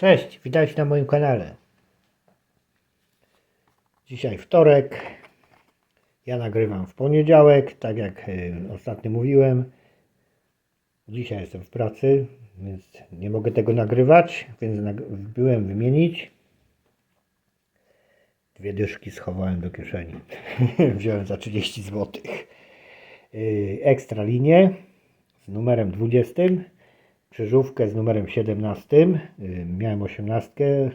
Cześć, witajcie na moim kanale. Dzisiaj wtorek. Ja nagrywam w poniedziałek, tak jak y, ostatnio mówiłem. Dzisiaj jestem w pracy, więc nie mogę tego nagrywać, więc byłem wymienić. Dwie dyszki schowałem do kieszeni. Wziąłem za 30 zł. Ekstra linię z numerem 20 krzyżówkę z numerem 17. Y, Miałem 18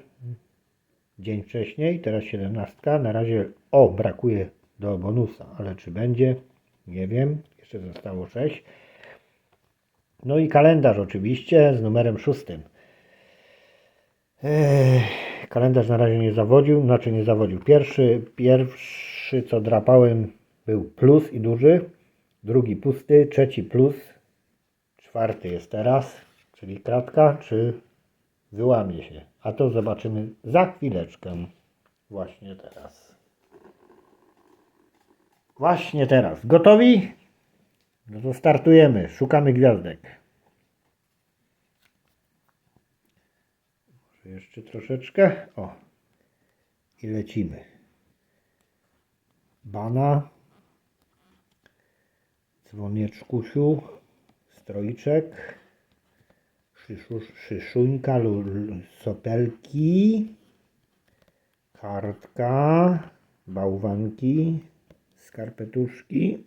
dzień wcześniej, teraz 17. Na razie o, brakuje do bonusa, ale czy będzie? Nie wiem. Jeszcze zostało 6. No i kalendarz oczywiście z numerem 6. Ech, kalendarz na razie nie zawodził, znaczy nie zawodził. Pierwszy, pierwszy co drapałem był plus i duży, drugi pusty, trzeci plus, Czwarty jest teraz, czyli kratka, czy wyłamie się. A to zobaczymy za chwileczkę. Właśnie teraz. Właśnie teraz. Gotowi? No to startujemy. Szukamy gwiazdek. Może jeszcze troszeczkę. O. I lecimy. Bana. Dzwonieczkusiu stroiczek, szyszu, szyszuńka, lu- lu- sopelki, kartka, bałwanki, skarpetuszki,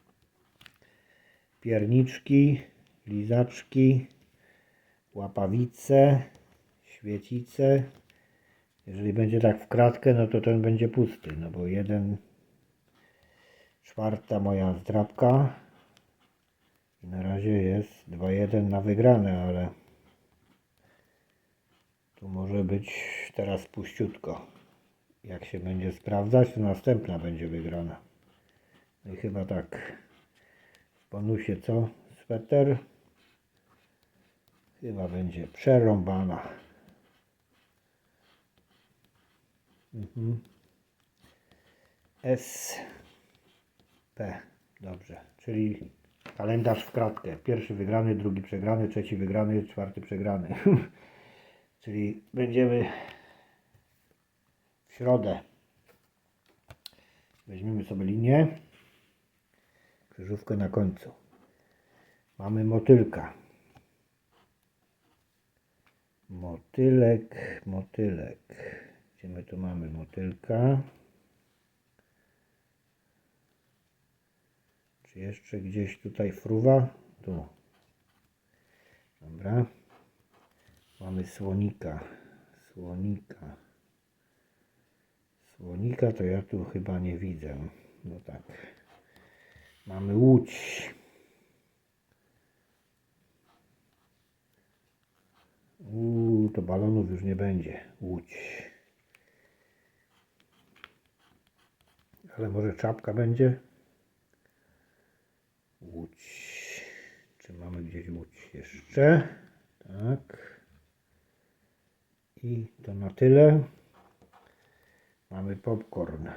pierniczki, lizaczki, łapawice, świecice. Jeżeli będzie tak w kratkę, no to ten będzie pusty, no bo jeden, czwarta moja zdrabka, na razie jest 2-1 na wygrane, ale tu może być teraz puściutko. Jak się będzie sprawdzać, to następna będzie wygrana. No i chyba tak. W bonusie co? Sweter. Chyba będzie przerąbana. Mhm. S. P. Dobrze. Czyli kalendarz w kratkę. Pierwszy wygrany, drugi przegrany, trzeci wygrany, czwarty przegrany. Czyli będziemy w środę. Weźmiemy sobie linię. Krzyżówkę na końcu. Mamy motylka. Motylek, motylek. Gdzie my tu mamy motylka? Jeszcze gdzieś tutaj fruwa? Tu. Dobra. Mamy słonika. Słonika. Słonika to ja tu chyba nie widzę. No tak. Mamy łódź. Uuu, to balonów już nie będzie. Łódź. Ale może czapka będzie? Łódź. Czy mamy gdzieś łódź jeszcze? Tak. I to na tyle. Mamy popcorn.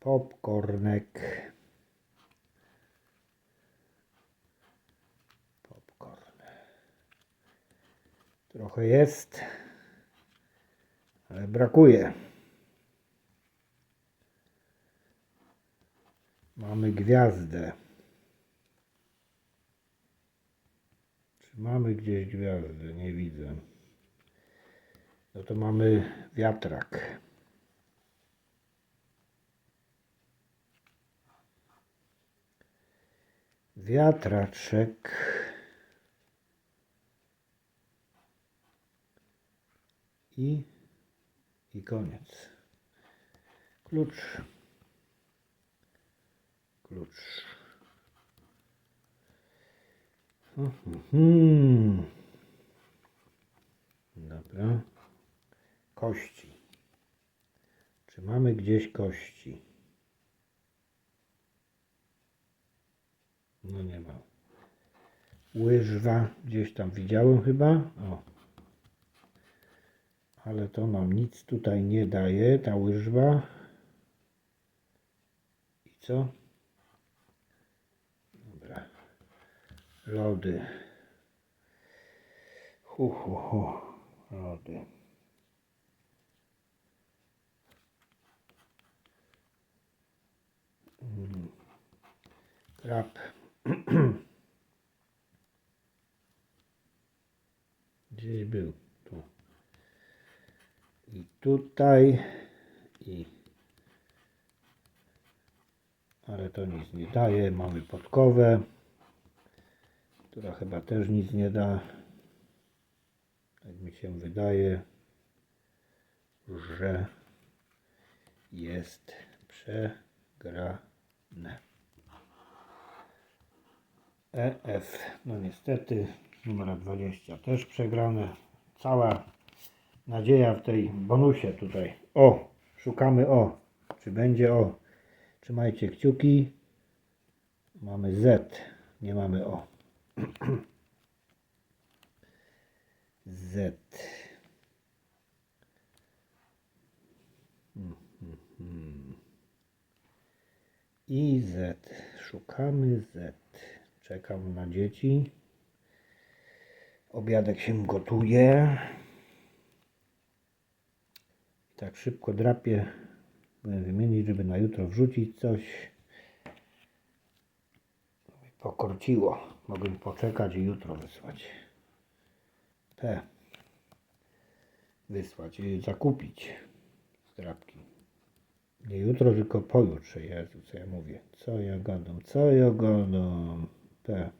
Popcornek. Popcorn. Trochę jest, ale brakuje. Mamy gwiazdę. Czy mamy gdzieś gwiazdę? Nie widzę. No to mamy wiatrak. Wiatraczek. I, i koniec. Klucz klucz. Mhm. Dobra. Kości. Czy mamy gdzieś kości? No nie ma. Łyżwa gdzieś tam widziałem chyba. O. Ale to nam nic tutaj nie daje, ta łyżwa. I co? Dobra. Lody. Hu, hu, hu. Rody. Mm. Krab. Gdzieś był. Tu. I tutaj. I. Ale to nic nie daje. Mamy podkowę. Która chyba też nic nie da. Tak mi się wydaje, że jest przegrane. EF, no niestety, numer 20 też przegrane. Cała nadzieja w tej bonusie tutaj. O, szukamy O. Czy będzie O? Trzymajcie kciuki. Mamy Z, nie mamy O. Z. Mhm. I Z. Szukamy Z. Czekam na dzieci. Obiadek się gotuje. Tak szybko drapię. Byłem wymienić, żeby na jutro wrzucić coś. Pokorciło. Mogłem poczekać i jutro wysłać. P. Wysłać, zakupić zdrabki. Nie jutro, tylko pojutrze. Jezu, co ja mówię. Co ja gadam, co ja gadam. P.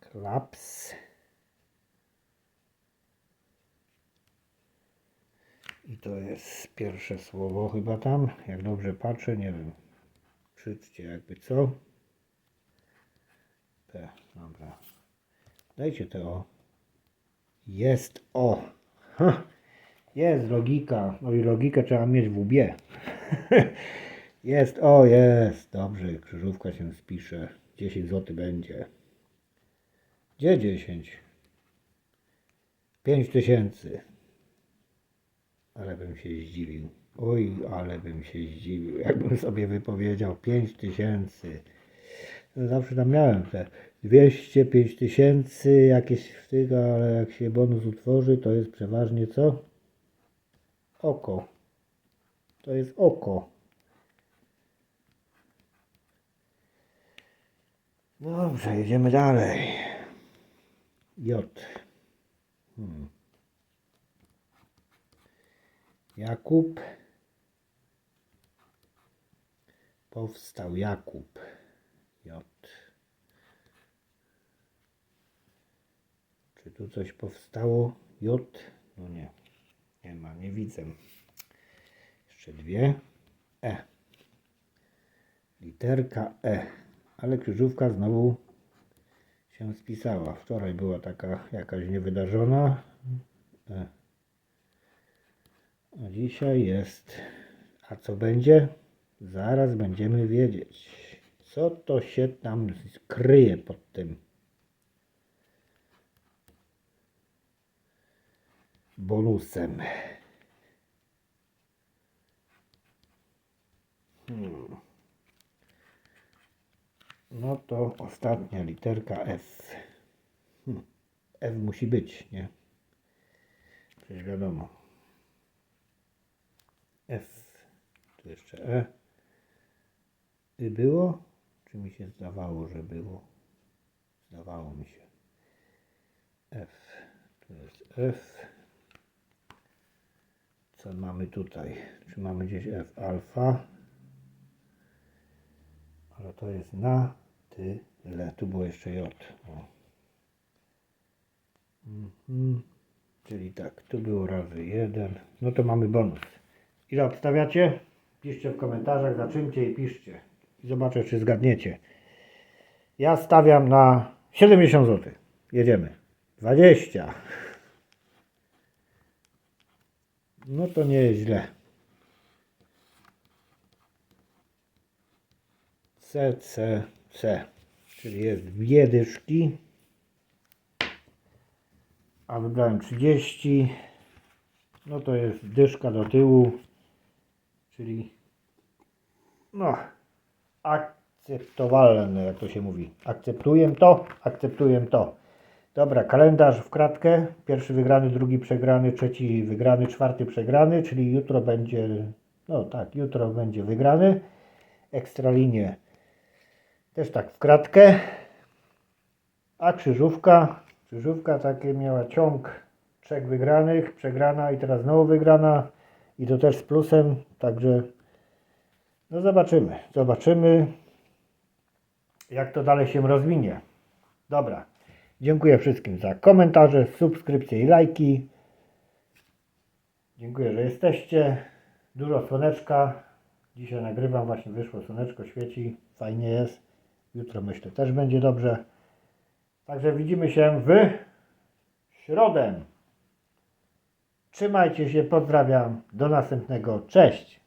Klaps. I to jest pierwsze słowo chyba tam. Jak dobrze patrzę, nie wiem. Krzyczcie jakby co. P, dobra. Dajcie to o. Jest o. Ha. Jest logika. No i logikę trzeba mieć w łbie. jest o, jest. Dobrze, krzyżówka się spisze. 10 zł będzie. Gdzie 10? 5 tysięcy. Ale bym się zdziwił. Oj, ale bym się zdziwił, jakbym sobie wypowiedział 5 tysięcy. No Zawsze tam miałem te 200, 5 tysięcy, jakieś w tych, ale jak się bonus utworzy, to jest przeważnie co? Oko. To jest oko. Dobrze, jedziemy dalej. J. Hmm. Jakub. Powstał Jakub. J. Czy tu coś powstało? J? No nie. Nie ma, nie widzę. Jeszcze dwie. E. Literka E. Ale krzyżówka znowu się spisała. Wczoraj była taka jakaś niewydarzona. E. A dzisiaj jest. A co będzie? Zaraz będziemy wiedzieć. Co to się tam kryje pod tym? Bonusem. Hmm. No to ostatnia literka F. Hmm. F musi być, nie? Przecież wiadomo. F. Tu jeszcze E. Y było? Czy mi się zdawało, że było? Zdawało mi się. F. Tu jest F. Co mamy tutaj? Czy mamy gdzieś F alfa? Ale to jest na tyle. Tu było jeszcze J. Mhm. Czyli tak, tu było razy jeden. No to mamy bonus. Ile obstawiacie? Piszcie w komentarzach, zaczyncie i piszcie. I zobaczę, czy zgadniecie. Ja stawiam na 70 zł. Jedziemy. 20. No to nie jest źle. C, C, C. Czyli jest dwie dyszki. A wybrałem 30. No to jest dyszka do tyłu. Czyli no. Akceptowalne, jak to się mówi. Akceptuję to, akceptuję to. Dobra, kalendarz w kratkę. Pierwszy wygrany, drugi przegrany, trzeci wygrany, czwarty przegrany, czyli jutro będzie, no tak, jutro będzie wygrany. Ekstralinię też tak w kratkę. A krzyżówka, krzyżówka takie miała ciąg trzech wygranych, przegrana i teraz znowu wygrana i to też z plusem, także no zobaczymy, zobaczymy jak to dalej się rozwinie. Dobra, dziękuję wszystkim za komentarze, subskrypcje i lajki. Dziękuję, że jesteście. Dużo słoneczka. Dzisiaj nagrywam, właśnie wyszło słoneczko, świeci, fajnie jest. Jutro myślę też będzie dobrze. Także widzimy się w środę. Trzymajcie się, pozdrawiam. Do następnego. Cześć.